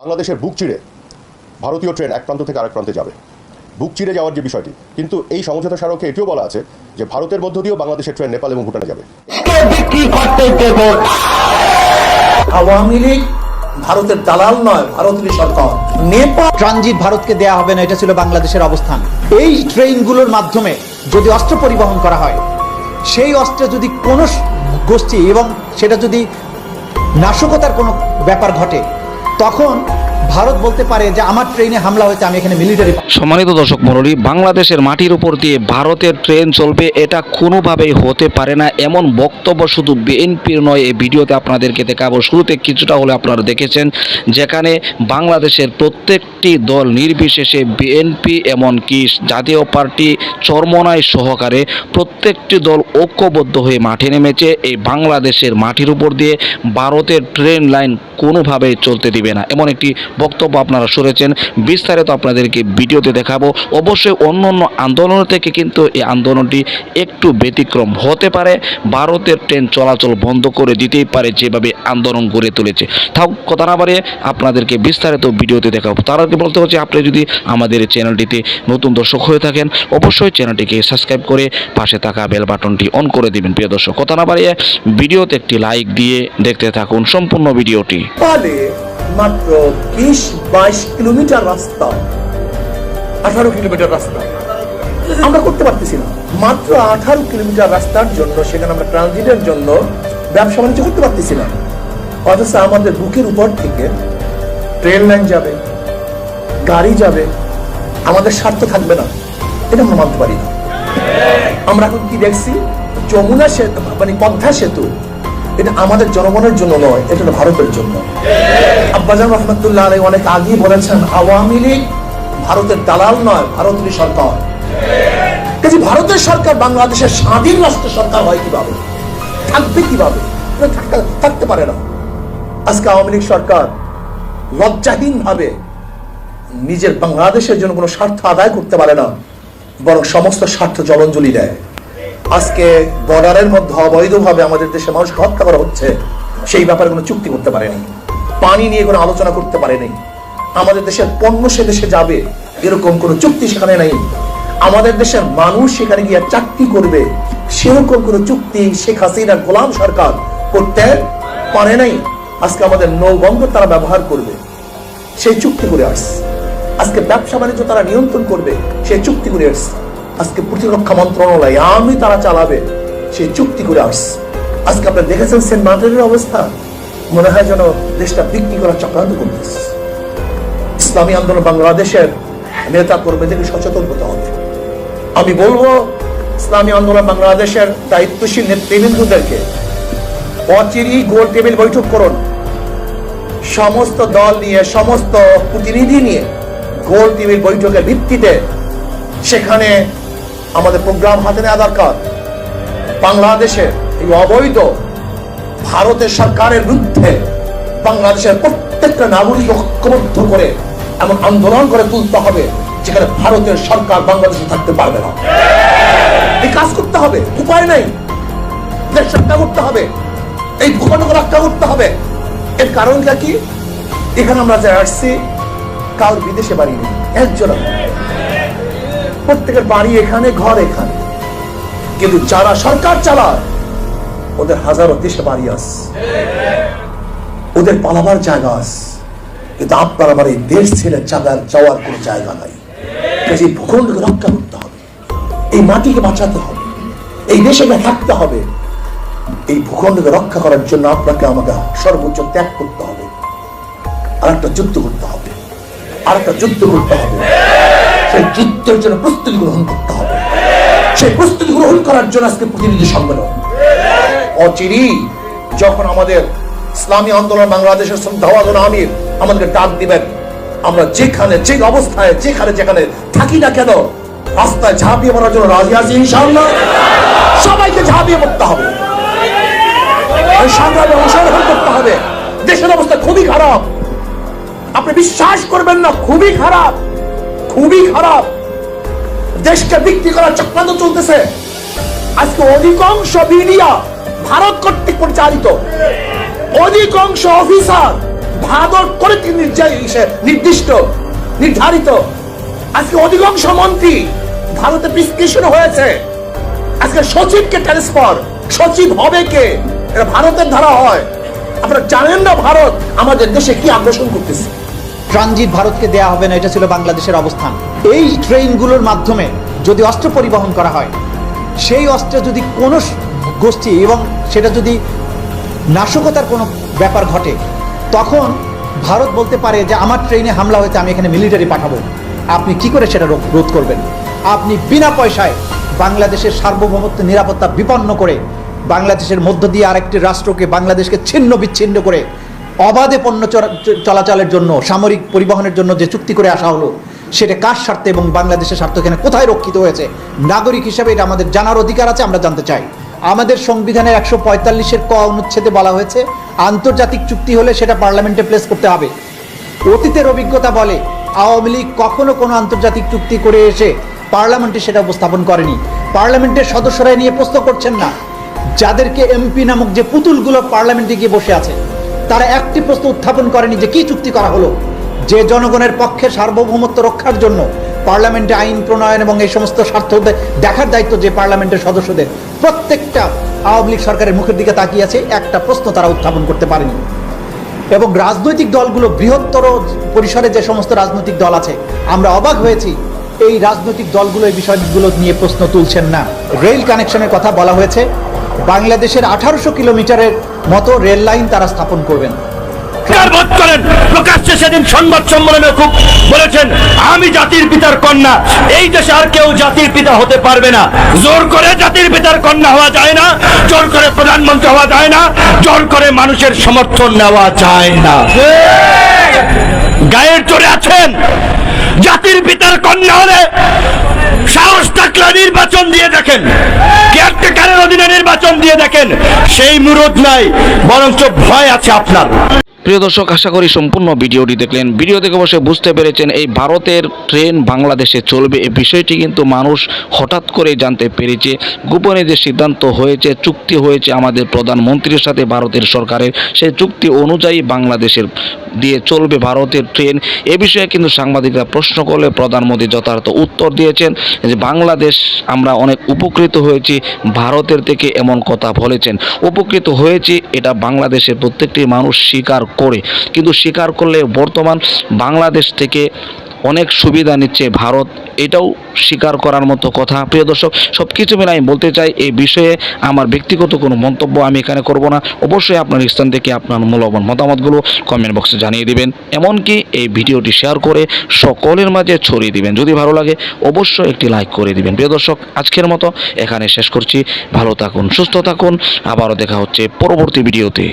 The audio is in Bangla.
বাংলাদেশের বুক চিড়ে ভারতীয় ট্রেন এক প্রান্ত থেকে আরেক প্রান্তে যাবে। বুক চিড়ে যাওয়ার যে বিষয়টি কিন্তু এই সমঝোতা স্মারকে এটিও বলা আছে যে ভারতের মধ্য দিয়েও বাংলাদেশের ট্রেন নেপাল এবং ভুটানে যাবে। কে বিক্রি করতে দেব? আওয়ামী লীগ ভারতের দালাল নয় ভারতের সরকার নেপাল ট্রানজিট ভারতকে দেয়া হবে না এটা ছিল বাংলাদেশের অবস্থান। এই ট্রেনগুলোর মাধ্যমে যদি অস্ত্র পরিবহন করা হয় সেই অস্ত্রে যদি কোনো গোষ্ঠী এবং সেটা যদি নাশকতার কোনো ব্যাপার ঘটে তখন ভারত বলতে পারে যে আমার ট্রেনে হামলা হয়েছে, আমি এখানে মিলিটারি সম্মানিত দর্শক মণ্ডলী, বাংলাদেশের মাটির উপর দিয়ে ভারতের ট্রেন চলবে, এটা কোনোভাবেই হতে পারে না। এমন বক্তব্য শুধু বিএনপির নয়, এই ভিডিওতে আপনাদেরকে দেখাবো। শুরুতে কিছুটা হলে আপনারা দেখেছেন, যেখানে বাংলাদেশের প্রত্যেকটি দল নির্বিশেষে বিএনপি, এমনকি জাতীয় পার্টি চরমনায় সহকারে প্রত্যেকটি দল ঐক্যবদ্ধ হয়ে মাঠে নেমেছে। এই বাংলাদেশের মাটির উপর দিয়ে ভারতের ট্রেন লাইন কোনোভাবেই চলতে দিবে না। এমন একটি বক্তব্য আপনারা শুনেছেন। বিস্তারিত আপনাদেরকে ভিডিওতে দেখাবো। অবশ্যই অন্য অন্য আন্দোলন থেকে কিন্তু এই আন্দোলনটি একটু ব্যতিক্রম হতে পারে। ভারতের ট্রেন চলাচল বন্ধ করে দিতেই পারে যেভাবে আন্দোলন গড়ে তুলেছে। তাও কথা না বাড়িয়ে আপনাদেরকে বিস্তারিত ভিডিওতে দেখাবো। তার আগে বলতে হচ্ছে, আপনি যদি আমাদের চ্যানেলটিতে নতুন দর্শক হয়ে থাকেন, অবশ্যই চ্যানেলটিকে সাবস্ক্রাইব করে পাশে থাকা বেল বাটনটি অন করে দিবেন, প্রিয় দর্শক। কথা না বাড়িয়ে ভিডিওতে একটি লাইক দিয়ে দেখতে থাকুন সম্পূর্ণ ভিডিওটি। মাত্র বিশ বাইশ কিলোমিটার রাস্তা। আঠারো কিলোমিটার রাস্তা। আমরা করতে পারতেছি না। মাত্র আঠারো কিলোমিটার রাস্তার জন্য, সেখানে আমরা ট্রানজিটের জন্য ব্যবসা বাণিজ্য করতে পারতেছি না। অথচ আমাদের বুকের উপর থেকে ট্রেন লাইন যাবে, গাড়ি যাবে, আমাদের স্বার্থ থাকবে না। এটা আমরা মানতে পারি না। আমরা এখন কি দেখছি? যমুনা সেতু মানে পদ্মা সেতু। এটা আমাদের জনগণের জন্য নয়, এটা ভারতের জন্য। আব্বাজান রহমতুল্লাহ আলাই অনেক আগেই বলেছেন, আওয়ামী লীগ ভারতের দালাল নয় ভারতের সরকার। ভারতের সরকার বাংলাদেশের স্বাধীন রাষ্ট্র সরকার হয় কীভাবে? থাকবে কীভাবে? থাকতে পারে না। আজকে আওয়ামী লীগ সরকার লজ্জাহীন ভাবে নিজের বাংলাদেশের জন্য কোনো স্বার্থ আদায় করতে পারে না, বরং সমস্ত স্বার্থ জলঞ্জলি দেয়। আজকে বর্ডারের মধ্যে অবৈধভাবে আমাদের দেশে মানুষকে হত্যা করা হচ্ছে, সেই ব্যাপারে কোনো চুক্তি করতে পারেনি। পানি নিয়ে কোনো আলোচনা করতে পারেনি। আমাদের দেশের পণ্য সে দেশে যাবে, এরকম কোনো চুক্তি সেখানে নেই। আমাদের দেশের মানুষ সেখানে গিয়ে চাকরি করবে, সেরকম কোনো চুক্তি শেখ হাসিনা গোলাম সরকার করতে পারে নাই। আজকে আমাদের নৌবন্দর তারা ব্যবহার করবে, সেই চুক্তি করে আসছে। আজকে ব্যবসা বাণিজ্য তারা নিয়ন্ত্রণ করবে, সেই চুক্তি করে আসছে। আজকে প্রতিরক্ষা মন্ত্রণালয় আমি তারা চালাবে সেই চুক্তি করে আসছে। আজকে আপনারা দেখেছেন সেন্ট মার্টিনের অবস্থা? মনে হয় যেন দেশটা বিক্রি করার চক্রান্ত করতেছে। ইসলামী আন্দোলন বাংলাদেশের নেতা কর্মীদেরকে সচেতন হতে হবে। আমি বলব, ইসলামী আন্দোলন বাংলাদেশের দায়িত্বশীল নেতৃবৃন্দদেরকে অচিরেই গোল টেবিল বৈঠক করুন। সমস্ত দল নিয়ে, সমস্ত প্রতিনিধি নিয়ে গোল টেবিল বৈঠকের ভিত্তিতে সেখানে আমাদের প্রোগ্রাম হাতে নেওয়া দরকার। বাংলাদেশে এই অবৈধ ভারতের সরকারের বিরুদ্ধে বাংলাদেশের প্রত্যেকটা নাগরিক ঐক্যবদ্ধ করে এমন আন্দোলন করে তুলতে হবে, যেখানে ভারতের সরকার বাংলাদেশে থাকতে পারবে না। এই কাজ করতে হবে, উপায় নাই। দেশ রক্ষা করতে হবে, এই ভূখণ্ডকে রক্ষা করতে হবে। এর কারণটা কি? এখানে আমরা যে আসছি কারোর বিদেশে বাড়ি নেই একজন প্রত্যেকের বাড়ি এখানে, ঘর এখানে। কিন্তু যারা সরকার চালায়, ওদের হাজারো দেশে বাড়ি আস ওদের পালাবার জায়গা আস কিন্তু আপনার আমার এই দেশ ছেড়ে চাঁদার যাওয়ার কোনো জায়গা নাই। এই ভূখণ্ডকে রক্ষা করতে হবে। এই মাটিকে বাঁচাতে হবে। এই দেশে থাকতে হবে। এই ভূখণ্ডকে রক্ষা করার জন্য আপনাকে আমাকে সর্বোচ্চ ত্যাগ করতে হবে। আর একটা যুদ্ধ করতে হবে। আর একটা যুদ্ধ করতে হবে। সেই যুদ্ধের জন্য প্রস্তুতি গ্রহণ করতে হবে। সেই প্রস্তুতি গ্রহণ করার জন্য আজকে প্রতিনিধি সম্মেলন। অচিরি, যখন আমাদের ইসলামী আন্দোলন বাংলাদেশের শ্রদ্ধাওয়াদন আমির আমাদেরকে ডাক দিবেন, আমরা যেখানে, যে অবস্থায়, যেখানে যেখানে থাকি না কেন, রাস্তায় ঝাঁপিয়ে পড়ার জন্য রাজি আছি ইনশাআল্লাহ। সবাইকে ঝাঁপিয়ে পড়তে হবে। সংগ্রামে অংশগ্রহণ করতে হবে। দেশের অবস্থা খুবই খারাপ। আপনি বিশ্বাস করবেন না, খুবই খারাপ। খুবই খারাপ। দেশকে বিক্রি করার চক্রান্ত চলতেছে। আজকে অধিকাংশ মিডিয়া ভারত কর্তৃক পরিচালিত অধিকাংশ অফিসার ভাদর করে তিনি নির্দিষ্ট, নির্ধারিত। আজকে অধিকাংশ মন্ত্রী ভারতে প্রিসক্রিপশন হয়েছে। আজকে সচিবকে ট্রান্সফার সচিব হবে কে? এটা ভারতের ধারা হয়। আপনারা জানেন না ভারত আমাদের দেশে কি আগ্রাসন করতেছে। ট্রানজিট ভারতকে দেয়া হবে না, এটা ছিল বাংলাদেশের অবস্থান। এই ট্রেনগুলোর মাধ্যমে যদি অস্ত্র পরিবহন করা হয়, সেই অস্ত্র যদি কোনো গোষ্ঠী এবং সেটা যদি নাশকতার কোনো ব্যাপার ঘটে, তখন ভারত বলতে পারে যে, আমার ট্রেনে হামলা হয়েছে, আমি এখানে মিলিটারি পাঠাবো। আপনি কি করে সেটা রোধ- করবেন? আপনি বিনা পয়সায় বাংলাদেশের সার্বভৌমত্ব, নিরাপত্তা বিপন্ন করে বাংলাদেশের মধ্য দিয়ে আরেকটি রাষ্ট্রকে, বাংলাদেশকে ছিন্ন বিচ্ছিন্ন করে অবাধে পণ্য চলাচলের জন্য, সামরিক পরিবহনের জন্য যে চুক্তি করে আসা হলো, সেটা কার স্বার্থে এবং বাংলাদেশের স্বার্থ এখানে কোথায় রক্ষিত হয়েছে? নাগরিক হিসাবে এটা আমাদের জানার অধিকার আছে, আমরা জানতে চাই। আমাদের সংবিধানের একশো পঁয়তাল্লিশের ক অনুচ্ছেদে বলা হয়েছে, আন্তর্জাতিক চুক্তি হলে সেটা পার্লামেন্টে প্লেস করতে হবে। অতীতের অভিজ্ঞতা বলে, আওয়ামী লীগ কখনো কোনো আন্তর্জাতিক চুক্তি করে এসে পার্লামেন্টে সেটা উপস্থাপন করেনি। পার্লামেন্টের সদস্যরা এ নিয়ে প্রশ্ন করছেন না। যাদেরকে এমপি নামক যে পুতুলগুলো পার্লামেন্টে গিয়ে বসে আছে তারা একটি প্রশ্ন উত্থাপন করেনি যে কি চুক্তি করা হলো? যে জনগণের পক্ষে সার্বভৌমত্ব রক্ষার জন্য পার্লামেন্টে আইন প্রণয়ন এবং এই সমস্ত স্বার্থ দেখার দায়িত্ব যে পার্লামেন্টের সদস্যদের, প্রত্যেকটা আওয়ামী লীগ সরকারের মুখের দিকে তাকিয়ে আছে, একটা প্রশ্ন তারা উত্থাপন করতে পারেনি। এবং রাজনৈতিক দলগুলো বৃহত্তর পরিসরে যে সমস্ত রাজনৈতিক দল আছে, আমরা অবাক হয়েছি, এই রাজনৈতিক দলগুলো এই বিষয়গুলো নিয়ে প্রশ্ন তুলছেন না। রেল কানেকশনের কথা বলা হয়েছে, বাংলাদেশের আঠারোশো কিলোমিটারের মতো রেল লাইন তারা স্থাপন করবেন। করেন প্রকাশ্যে সেদিন সংবাদ সম্মেলনে খুব বলেছেন আমি জাতির পিতার কন্যা এই দেশে আর কেউ জাতির পিতা হতে পারবে না। জোর করে জাতির পিতার কন্যা হওয়া যায় না জোর করে প্রধানমন্ত্রী হওয়া যায় না জোর করে মানুষের সমর্থন নেওয়া যায় না। গায়ের চড়ে আছেন জাতির পিতার কন্যা হলে সাহস নির্বাচন দিয়ে দেখেন কেয়ারটেকারের অধীনে নির্বাচন দিয়ে দেখেন, সেই মুরদ নাই, বরঞ্চ ভয় আছে আপনার। প্রিয় দর্শক, আশা করি সম্পূর্ণ ভিডিওটি দেখলেন। ভিডিও দেখে বসে বুঝতে পেরেছেন, এই ভারতের ট্রেন বাংলাদেশে চলবে এই বিষয়টি কিন্তু মানুষ হঠাৎ করে জানতে পেরেছে। গোপনে যে সিদ্ধান্ত হয়েছে, চুক্তি হয়েছে আমাদের প্রধানমন্ত্রীর সাথে ভারতের সরকারের, সেই চুক্তি অনুযায়ী বাংলাদেশের দিয়ে চলবে ভারতের ট্রেন। এ বিষয়ে কিন্তু সাংবাদিকরা প্রশ্ন করলে প্রধানমন্ত্রী যথার্থ উত্তর দিয়েছেন যে, বাংলাদেশ আমরা অনেক উপকৃত হয়েছি, ভারতের থেকে এমন কথা বলেছেন। উপকৃত হয়েছি, এটা বাংলাদেশের প্রত্যেকটি মানুষ স্বীকার করে। কিন্তু স্বীকার করলে বর্তমান বাংলাদেশ থেকে অনেক সুবিধা নিচ্ছে ভারত। এটাও স্বীকার করার মতো কথা। প্রিয় দর্শক সব কিছু মিলে আমি বলতে চাই, এই বিষয়ে আমার ব্যক্তিগত কোনো মন্তব্য আমি এখানে করব না। অবশ্যই আপনার স্থান থেকে আপনার মূল্যবান মতামতগুলো কমেন্ট বক্সে জানিয়ে দিবেন। এমনকি এই ভিডিওটি শেয়ার করে সকলের মাঝে ছড়িয়ে দিবেন। যদি ভালো লাগে, অবশ্যই একটি লাইক করে দিবেন। প্রিয় দর্শক, আজকের মতো এখানে শেষ করছি। ভালো থাকুন, সুস্থ থাকুন। আবারও দেখা হচ্ছে পরবর্তী ভিডিওতে।